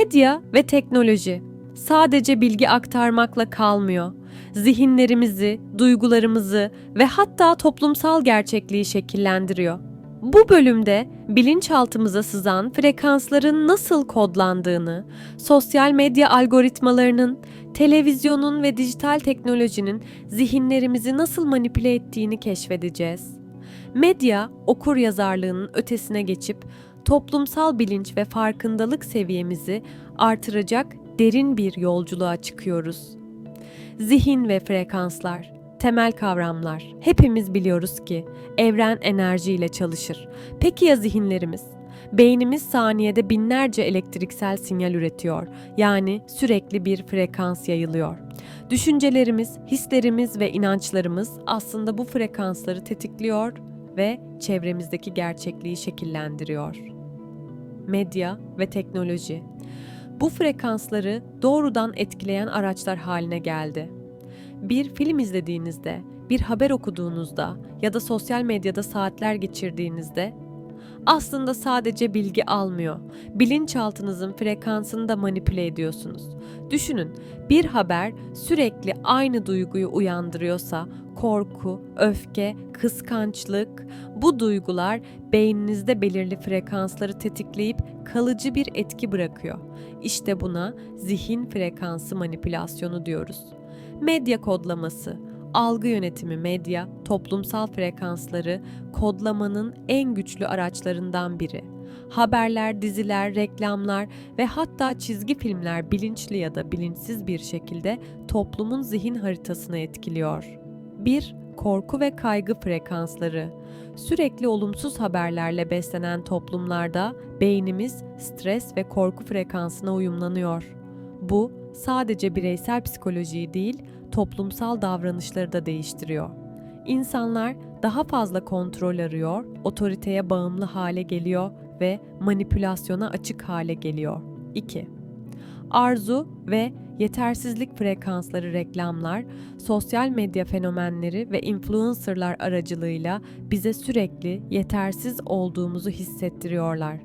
Medya ve teknoloji sadece bilgi aktarmakla kalmıyor. Zihinlerimizi, duygularımızı ve hatta toplumsal gerçekliği şekillendiriyor. Bu bölümde bilinçaltımıza sızan frekansların nasıl kodlandığını, sosyal medya algoritmalarının, televizyonun ve dijital teknolojinin zihinlerimizi nasıl manipüle ettiğini keşfedeceğiz. Medya, okur yazarlığının ötesine geçip toplumsal bilinç ve farkındalık seviyemizi artıracak derin bir yolculuğa çıkıyoruz. Zihin ve frekanslar, temel kavramlar. Hepimiz biliyoruz ki evren enerjiyle çalışır. Peki ya zihinlerimiz? Beynimiz saniyede binlerce elektriksel sinyal üretiyor. Yani sürekli bir frekans yayılıyor. Düşüncelerimiz, hislerimiz ve inançlarımız aslında bu frekansları tetikliyor ve çevremizdeki gerçekliği şekillendiriyor. Medya ve teknoloji bu frekansları doğrudan etkileyen araçlar haline geldi. Bir film izlediğinizde, bir haber okuduğunuzda ya da sosyal medyada saatler geçirdiğinizde aslında sadece bilgi almıyor. Bilinçaltınızın frekansını da manipüle ediyorsunuz. Düşünün, bir haber sürekli aynı duyguyu uyandırıyorsa, korku, öfke, kıskançlık, bu duygular beyninizde belirli frekansları tetikleyip kalıcı bir etki bırakıyor. İşte buna zihin frekansı manipülasyonu diyoruz. Medya kodlaması, algı yönetimi medya, toplumsal frekansları kodlamanın en güçlü araçlarından biri. Haberler, diziler, reklamlar ve hatta çizgi filmler bilinçli ya da bilinçsiz bir şekilde toplumun zihin haritasını etkiliyor. 1. Korku ve kaygı frekansları. Sürekli olumsuz haberlerle beslenen toplumlarda beynimiz stres ve korku frekansına uyumlanıyor. Bu sadece bireysel psikolojiyi değil, toplumsal davranışları da değiştiriyor. İnsanlar daha fazla kontrol arıyor, otoriteye bağımlı hale geliyor ve manipülasyona açık hale geliyor. 2. Arzu ve yetersizlik frekansları reklamlar, sosyal medya fenomenleri ve influencerlar aracılığıyla bize sürekli yetersiz olduğumuzu hissettiriyorlar.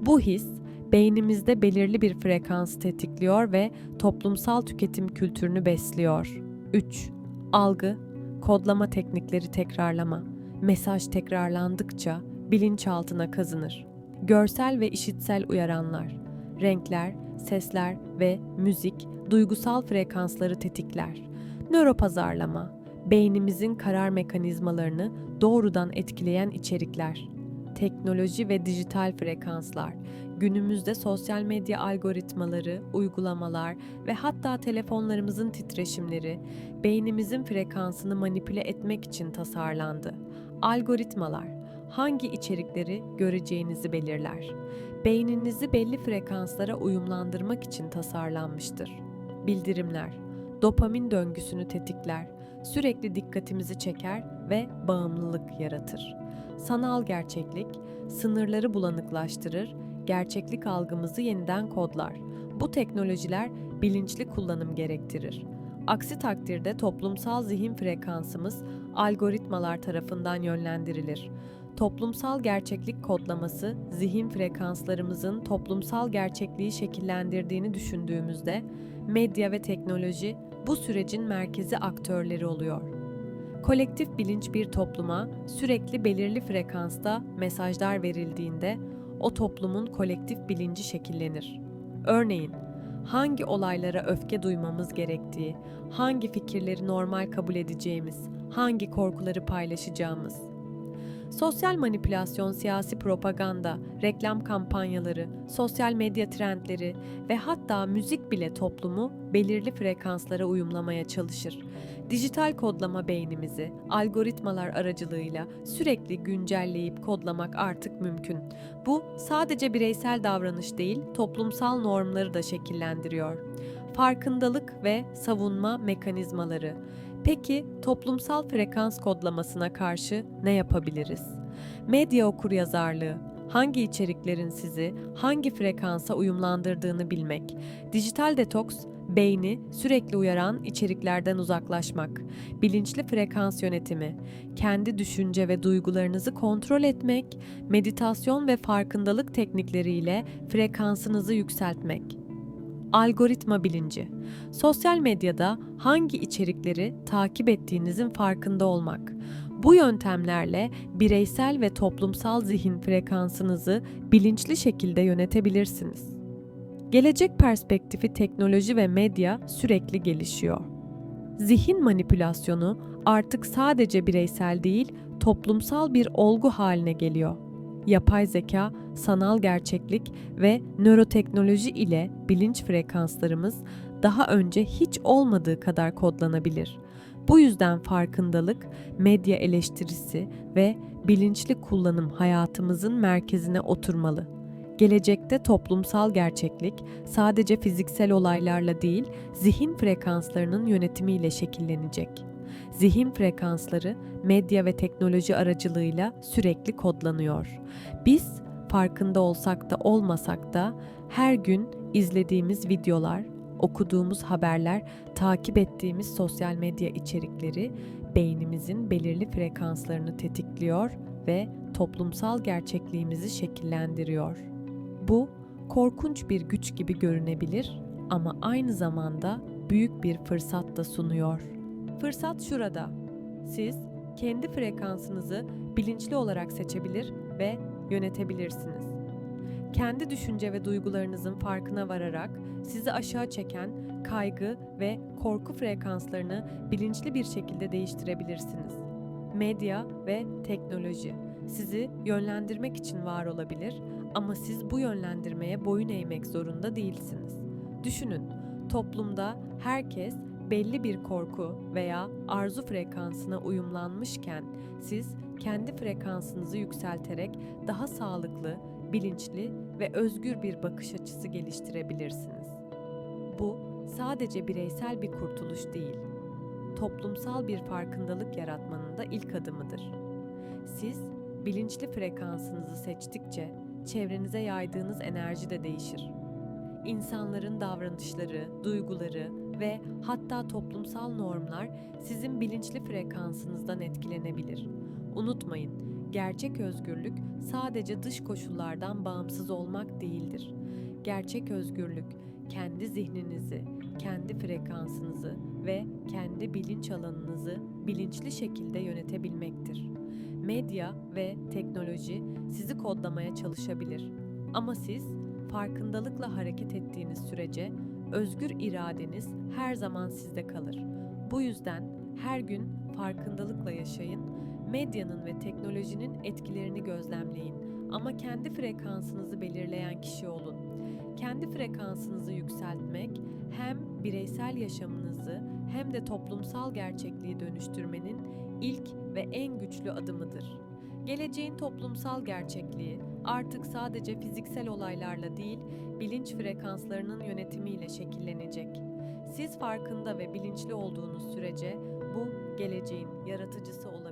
Bu his beynimizde belirli bir frekans tetikliyor ve toplumsal tüketim kültürünü besliyor. 3. Algı, kodlama teknikleri tekrarlama. Mesaj tekrarlandıkça bilinçaltına kazınır. Görsel ve işitsel uyaranlar, renkler, sesler ve müzik duygusal frekansları tetikler. Nöropazarlama, beynimizin karar mekanizmalarını doğrudan etkileyen içerikler. Teknoloji ve dijital frekanslar, günümüzde sosyal medya algoritmaları, uygulamalar ve hatta telefonlarımızın titreşimleri beynimizin frekansını manipüle etmek için tasarlandı. Algoritmalar hangi içerikleri göreceğinizi belirler. Beyninizi belli frekanslara uyumlandırmak için tasarlanmıştır. Bildirimler dopamin döngüsünü tetikler, sürekli dikkatimizi çeker ve bağımlılık yaratır. Sanal gerçeklik sınırları bulanıklaştırır, gerçeklik algımızı yeniden kodlar. Bu teknolojiler bilinçli kullanım gerektirir. Aksi takdirde toplumsal zihin frekansımız algoritmalar tarafından yönlendirilir. Toplumsal gerçeklik kodlaması zihin frekanslarımızın toplumsal gerçekliği şekillendirdiğini düşündüğümüzde medya ve teknoloji bu sürecin merkezi aktörleri oluyor. Kolektif bilinç bir topluma sürekli belirli frekansta mesajlar verildiğinde o toplumun kolektif bilinci şekillenir. Örneğin, hangi olaylara öfke duymamız gerektiği, hangi fikirleri normal kabul edeceğimiz, hangi korkuları paylaşacağımız. Sosyal manipülasyon, siyasi propaganda, reklam kampanyaları, sosyal medya trendleri ve hatta müzik bile toplumu belirli frekanslara uyumlamaya çalışır. Dijital kodlama beynimizi algoritmalar aracılığıyla sürekli güncelleyip kodlamak artık mümkün. Bu sadece bireysel davranış değil, toplumsal normları da şekillendiriyor. Farkındalık ve savunma mekanizmaları. Peki toplumsal frekans kodlamasına karşı ne yapabiliriz? Medya okuryazarlığı, hangi içeriklerin sizi hangi frekansa uyumlandırdığını bilmek. Dijital detoks, beyni sürekli uyaran içeriklerden uzaklaşmak. Bilinçli frekans yönetimi, kendi düşünce ve duygularınızı kontrol etmek, meditasyon ve farkındalık teknikleriyle frekansınızı yükseltmek. Algoritma bilinci. Sosyal medyada hangi içerikleri takip ettiğinizin farkında olmak. Bu yöntemlerle bireysel ve toplumsal zihin frekansınızı bilinçli şekilde yönetebilirsiniz. Gelecek perspektifi teknoloji ve medya sürekli gelişiyor. Zihin manipülasyonu artık sadece bireysel değil, toplumsal bir olgu haline geliyor. Yapay zeka, sanal gerçeklik ve nöroteknoloji ile bilinç frekanslarımız daha önce hiç olmadığı kadar kodlanabilir. Bu yüzden farkındalık, medya eleştirisi ve bilinçli kullanım hayatımızın merkezine oturmalı. Gelecekte toplumsal gerçeklik sadece fiziksel olaylarla değil, zihin frekanslarının yönetimiyle şekillenecek. Zihin frekansları medya ve teknoloji aracılığıyla sürekli kodlanıyor. Biz farkında olsak da olmasak da her gün izlediğimiz videolar, okuduğumuz haberler, takip ettiğimiz sosyal medya içerikleri beynimizin belirli frekanslarını tetikliyor ve toplumsal gerçekliğimizi şekillendiriyor. Bu korkunç bir güç gibi görünebilir ama aynı zamanda büyük bir fırsat da sunuyor. Fırsat şurada. Siz kendi frekansınızı bilinçli olarak seçebilir ve yönetebilirsiniz. Kendi düşünce ve duygularınızın farkına vararak sizi aşağı çeken kaygı ve korku frekanslarını bilinçli bir şekilde değiştirebilirsiniz. Medya ve teknoloji sizi yönlendirmek için var olabilir ama siz bu yönlendirmeye boyun eğmek zorunda değilsiniz. Düşünün, toplumda herkes belli bir korku veya arzu frekansına uyumlanmışken siz kendi frekansınızı yükselterek daha sağlıklı, bilinçli ve özgür bir bakış açısı geliştirebilirsiniz. Bu sadece bireysel bir kurtuluş değil, toplumsal bir farkındalık yaratmanın da ilk adımıdır. Siz bilinçli frekansınızı seçtikçe çevrenize yaydığınız enerji de değişir. İnsanların davranışları, duyguları ve hatta toplumsal normlar sizin bilinçli frekansınızdan etkilenebilir. Unutmayın, gerçek özgürlük sadece dış koşullardan bağımsız olmak değildir. Gerçek özgürlük kendi zihninizi, kendi frekansınızı ve kendi bilinç alanınızı bilinçli şekilde yönetebilmektir. Medya ve teknoloji sizi kodlamaya çalışabilir. Ama siz farkındalıkla hareket ettiğiniz sürece özgür iradeniz her zaman sizde kalır. Bu yüzden her gün farkındalıkla yaşayın, medyanın ve teknolojinin etkilerini gözlemleyin ama kendi frekansınızı belirleyen kişi olun. Kendi frekansınızı yükseltmek hem bireysel yaşamınızı hem de toplumsal gerçekliği dönüştürmenin ilk ve en güçlü adımıdır. Geleceğin toplumsal gerçekliği artık sadece fiziksel olaylarla değil, bilinç frekanslarının yönetimiyle şekillenecek. Siz farkında ve bilinçli olduğunuz sürece bu geleceğin yaratıcısı olabilirsiniz.